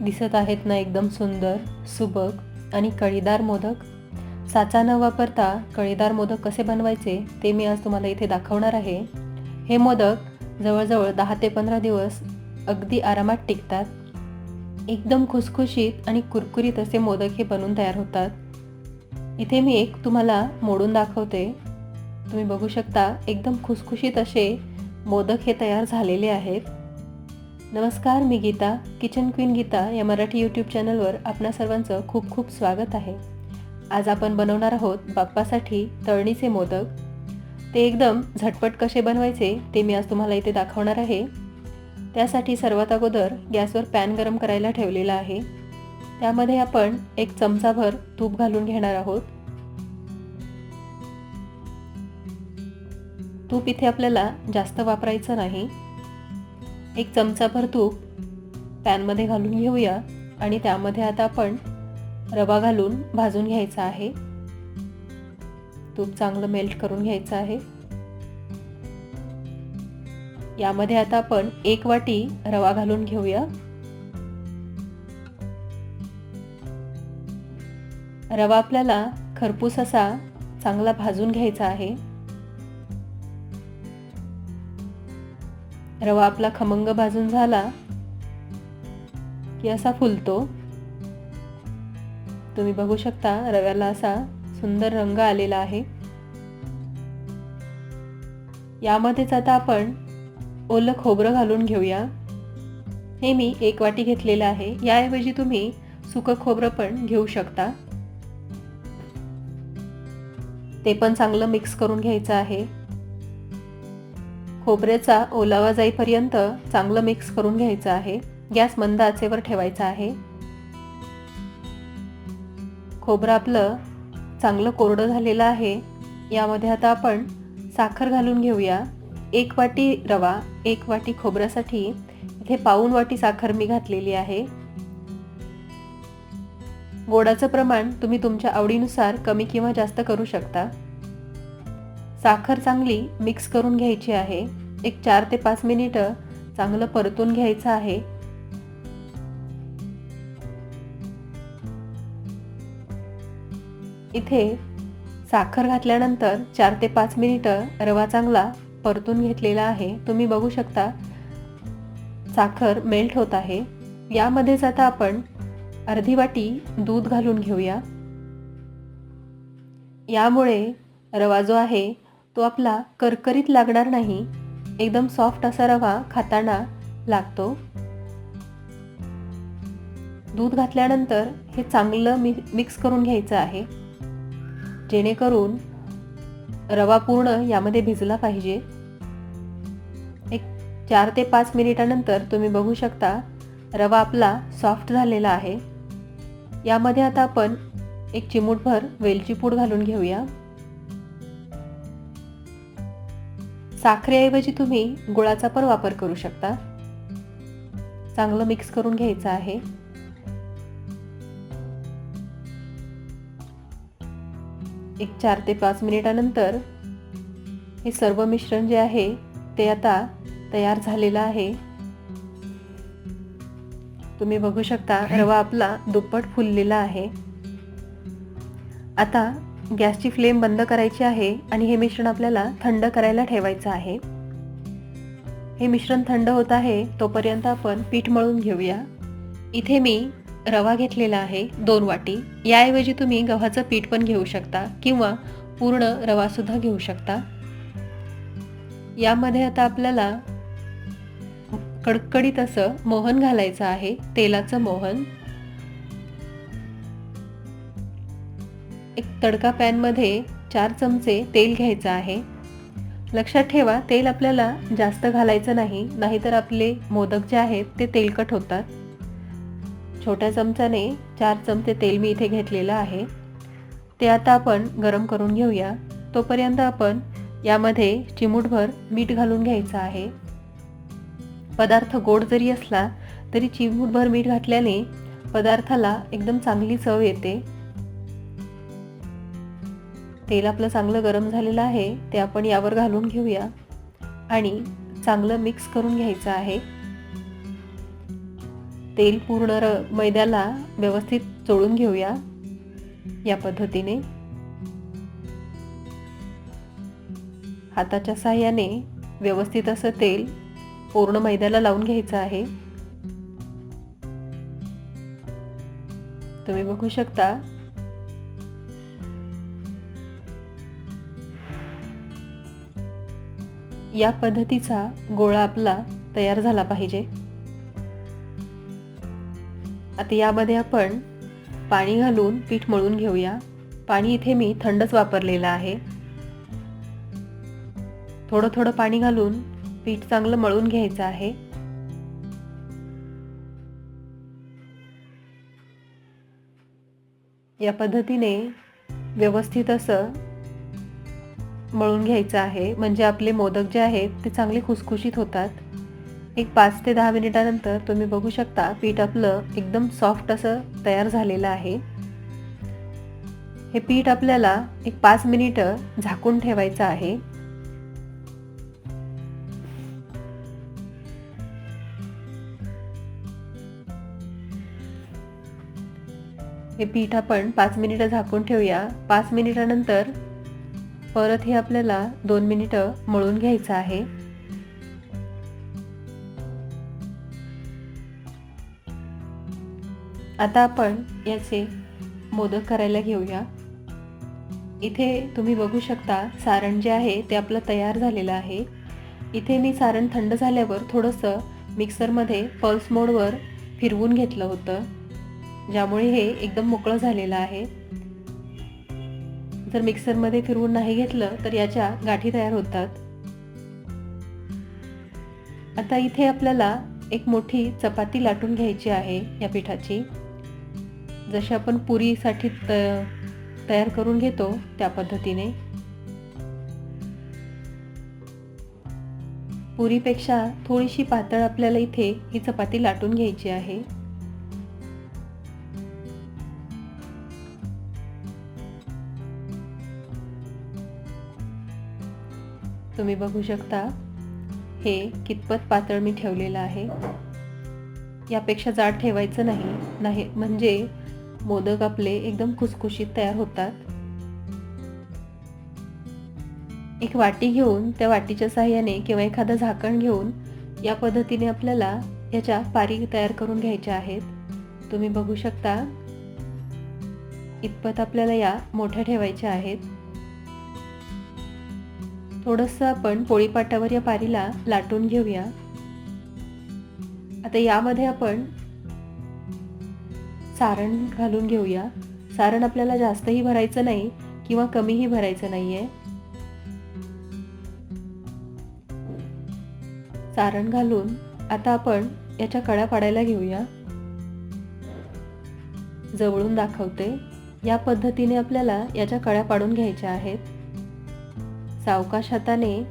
दिसत आहेत ना एकदम सुंदर सुबक आणि कळीदार मोदक? साचा न वापरता कळीदार मोदक कसे बनवायचे ते मी आज तुम्हाला इथे दाखवणार आहे. हे मोदक जवळजवळ दहा ते पंधरा दिवस अगदी आरामात टिकतात. एकदम खुसखुशीत आणि कुरकुरीत असे मोदक हे बनवून तयार होतात. इथे मी एक तुम्हाला मोडून दाखवते. तुम्ही बघू शकता एकदम खुसखुशीत असे मोदक हे तयार झालेले आहेत. नमस्कार मी गीता किचन क्वीन गीता या मराठी यूट्यूब चॅनलवर आपणा सर्वांचं खूप खूप स्वागत आहे. आज आपण बनवणार आहोत बाप्पासाठी तळणीचे मोदक. ते एकदम झटपट कसे बनवायचे ते मी आज तुम्हाला इथे दाखवणार आहे. त्यासाठी सर्वात अगोदर गॅसवर पॅन गरम करायला ठेवलेला आहे. त्यामध्ये आपण एक चमचाभर तूप घालून घेणार आहोत. तूप इथे आपल्याला जास्त वापरायचं नाही. एक चमचाभर तूप पॅनमध्ये घालून घेऊया आणि त्यामध्ये आता आपण रवा घालून भाजून घ्यायचा आहे. तूप चांगलं मेल्ट करून घ्यायचं आहे. यामध्ये आता आपण एक वाटी रवा घालून घेऊया. रवा आपल्याला खरपूस असा चांगला भाजून घ्यायचा आहे. रवा आपला खमंग भाजून झाला की असा फुलतो. तुम्ही बघू शकता रव्याला असा सुंदर रंग आलेला आहे. यामध्येच आता आपण ओलं खोबरं घालून घेऊया. हे मी एक वाटी घेतलेलं आहे. याऐवजी तुम्ही सुकं खोबरं पण घेऊ शकता. ते पण चांगलं मिक्स करून घ्यायचं आहे. खोबऱ्याचा ओलावा जाईपर्यंत चांगलं मिक्स करून घ्यायचं आहे. गॅस मंद आचेवर ठेवायचा आहे. खोबरं आपलं चांगलं कोरडं झालेलं आहे. यामध्ये आता आपण साखर घालून घेऊया. एक वाटी रवा एक वाटी खोबऱ्यासाठी इथे पाऊन वाटी साखर मी घातलेली आहे. गोडाचं प्रमाण तुम्ही तुमच्या आवडीनुसार कमी किंवा जास्त करू शकता. साखर चांगली मिक्स करून घ्यायची आहे. एक चार ते पाच मिनिटं चांगलं परतून घ्यायचं आहे. इथे साखर घातल्यानंतर चार ते पाच मिनिटं रवा चांगला परतून घेतलेला आहे. तुम्ही बघू शकता साखर मेल्ट होत आहे. यामध्येच आता आपण अर्धी वाटी दूध घालून घेऊया. यामुळे रवा जो आहे तो आपला करकरीत लागणार नाही. एकदम सॉफ्ट असा रवा खाताना लागतो. दूध घातल्यानंतर हे चांगलं मि मिक्स करून घ्यायचं आहे. जेणेकरून रवा पूर्ण यामध्ये भिजला पाहिजे. एक चार ते पाच मिनिटानंतर तुम्ही बघू शकता रवा आपला सॉफ्ट झालेला आहे. यामध्ये आता आपण एक चिमूटभर वेलची पूड घालून घेऊया. साखरेऐवजी तुम्ही गुळाचा पण वापर करू शकता. चांगलं मिक्स करून घ्यायचं आहे. एक चार ते पाच मिनिटानंतर हे सर्व मिश्रण जे आहे ते आता तयार झालेलं आहे. तुम्ही बघू शकता रवा आपला दुप्पट फुललेला आहे. आता गॅसची फ्लेम बंद करायची आहे आणि हे मिश्रण आपल्याला थंड करायला ठेवायचं आहे. हे मिश्रण थंड होत आहे तोपर्यंत आपण पीठ मळून घेऊया. इथे मी रवा घेतलेला आहे दोन वाटी. याऐवजी तुम्ही गव्हाचं पीठ पण घेऊ शकता किंवा पूर्ण रवासुद्धा घेऊ शकता. यामध्ये आता आपल्याला कडकडीत असं मोहन घालायचं आहे तेलाचं मोहन. एक तडका पॅनमध्ये चार चमचे तेल घ्यायचं आहे. लक्षात ठेवा तेल आपल्याला जास्त घालायचं नाही नाहीतर आपले मोदक जे आहेत ते तेलकट होतात. छोट्या चमच्याने चार चमचे तेल मी इथे घेतलेलं आहे. ते आता आपण गरम करून घेऊया. तोपर्यंत आपण यामध्ये चिमूटभर मीठ घालून घ्यायचं आहे. पदार्थ गोड जरी असला तरी चिमूटभर मीठ घातल्याने पदार्थाला एकदम चांगली चव येते. तेल आपलं चांगलं गरम झालेलं आहे ते आपण यावर घालून घेऊया. आणि चांगलं मिक्स करून घ्यायचं आहे. तेल पूर्ण र मैद्याला व्यवस्थित चोळून घेऊया या पद्धतीने. हाताच्या साह्याने व्यवस्थित असं तेल पूर्ण मैद्याला लावून घ्यायचं आहे. तुम्ही बघू शकता या पद्धतीचा गोळा आपला तयार झाला पाहिजे. आता यामध्ये आपण पाणी घालून पीठ मळून घेऊया. पाणी इथे मी थंडच वापरलेलं आहे. थोडं थोडं पाणी घालून पीठ चांगलं मळून घ्यायचं आहे. या पद्धतीने व्यवस्थित असं मळून घ्यायचं आहे. म्हणजे आपले मोदक जे आहेत ते चांगले खुसखुशीत होतात. एक पाच ते दहा मिनिटानंतर तुम्ही बघू शकता पीठ आपलं एकदम सॉफ्ट असं तयार झालेलं आहे. हे पीठ आपल्याला एक पाच मिनिटं झाकून ठेवायचं आहे. हे पीठ आपण पाच मिनिटं झाकून ठेवूया. पाच मिनिटानंतर परत हे आपल्याला दोन मिनिटं मळून घ्यायचं आहे. आता आपण याचे मोदक करायला घेऊया. इथे तुम्ही बघू शकता सारण जे आहे ते आपलं तयार झालेलं आहे. इथे मी सारण थंड झाल्यावर थोडंसं मिक्सरमध्ये पल्स मोडवर फिरवून घेतलं होतं. ज्यामुळे हे एकदम मोकळं झालेलं आहे. जर मिक्सरमध्ये फिरवून नाही घेतलं तर याच्या गाठी तयार होतात. आता इथे आपल्याला एक मोठी चपाती लाटून घ्यायची आहे या पिठाची. जशी आपण पुरीसाठी त तयार करून घेतो त्या पद्धतीने. पुरीपेक्षा थोडीशी पातळ आपल्याला इथे ही चपाती लाटून घ्यायची आहे. तुम्ही बघू शकता हे कितपत पातळ मी ठेवलेलं आहे. यापेक्षा जाड ठेवायचं नाही नाही म्हणजे मोदक आपले एकदम खुसखुशीत तयार होतात. एक वाटी घेऊन त्या वाटीच्या साह्याने किंवा एखादं झाकण घेऊन या पद्धतीने आपल्याला याच्या पारी तयार करून घ्यायच्या आहेत. तुम्ही बघू शकता इतपत आपल्याला या मोठ्या ठेवायच्या आहेत. थोडंसं आपण पोळीपाटावर या पारीला लाटून घेऊया. आता यामध्ये आपण सारण घालून घेऊया. सारण आपल्याला जास्तही भरायचं नाही किंवा कमीही भरायचं नाहीये. सारण घालून आता आपण याच्या कळ्या पाडायला घेऊया. जवळून दाखवते. या पद्धतीने आपल्याला याच्या कळ्या पाडून घ्यायच्या आहेत. सावकाश हाताने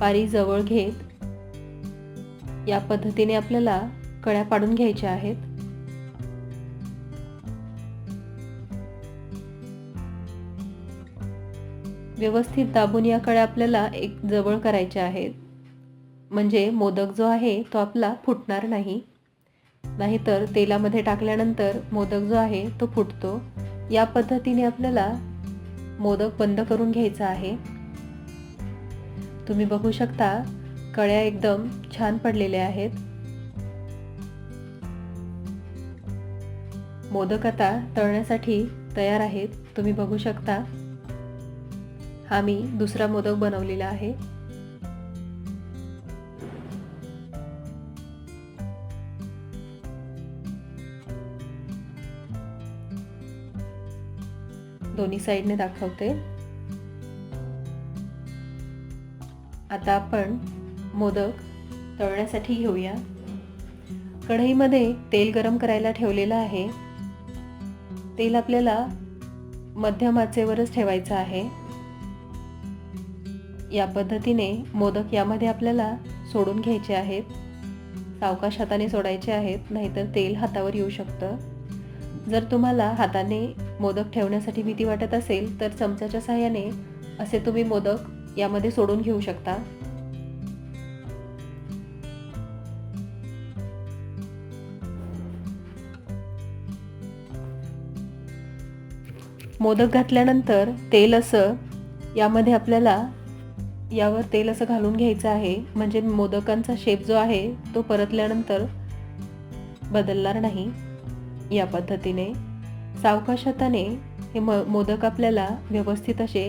पारी जवळ घेत या पद्धतीने आपल्याला कड्या पाडून घ्यायच्या आहेत. व्यवस्थित दाबून या कड्या आपल्याला एक जवळ करायच्या आहेत. म्हणजे मोदक जो आहे तो आपला फुटणार नाही. नाहीतर तेलामध्ये टाकल्यानंतर मोदक जो आहे तो फुटतो. या पद्धतीने आपल्याला मोदक बंद करून घ्यायचा आहे. तुम्ही बघू शकता कळ्या एकदम छान पडलेल्या आहेत. मोदक आता तळण्यासाठी तयार आहेत. तुम्ही बघू शकता हा मी दुसरा मोदक बनवलेला आहे. दोन्ही साईडने दाखवते. आता आपण मोदक तळण्यासाठी घेऊया. कढईमध्ये तेल गरम करायला ठेवलेलं आहे. तेल आपल्याला मध्यम आचेवरच ठेवायचं आहे. या पद्धतीने मोदक यामध्ये आपल्याला सोडून घ्यायचे आहेत. सावकाश हाताने सोडायचे आहेत नाहीतर तेल हातावर येऊ शकतं. जर तुम्हाला हाताने मोदक ठेवण्यासाठी भीती वाटत असेल तर चमच्याच्या सहाय्याने असे तुम्ही मोदक यामध्ये सोडून घेऊ शकता. मोदक घातल्यानंतर तेल असं यामध्ये आपल्याला यावर तेल असं घालून घ्यायचं आहे. म्हणजे मोदकांचा शेप जो आहे तो परतल्यानंतर बदलणार नाही या पद्धतीने. सावकाश हाताने हे म मोदक आपल्याला व्यवस्थित असे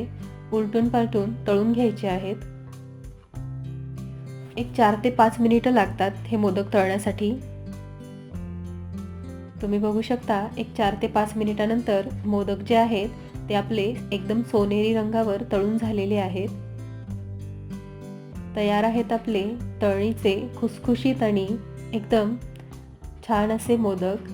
उलटून पालटून तळून घ्यायचे आहेत. एक चार ते पाच मिनिटं लागतात हे मोदक तळण्यासाठी. तुम्ही बघू शकता एक चार ते पाच मिनिटानंतर मोदक जे आहेत ते आपले एकदम सोनेरी रंगावर तळून झालेले आहेत. तयार आहेत आपले तळणीचे खुसखुशीत आणि एकदम छान असे मोदक.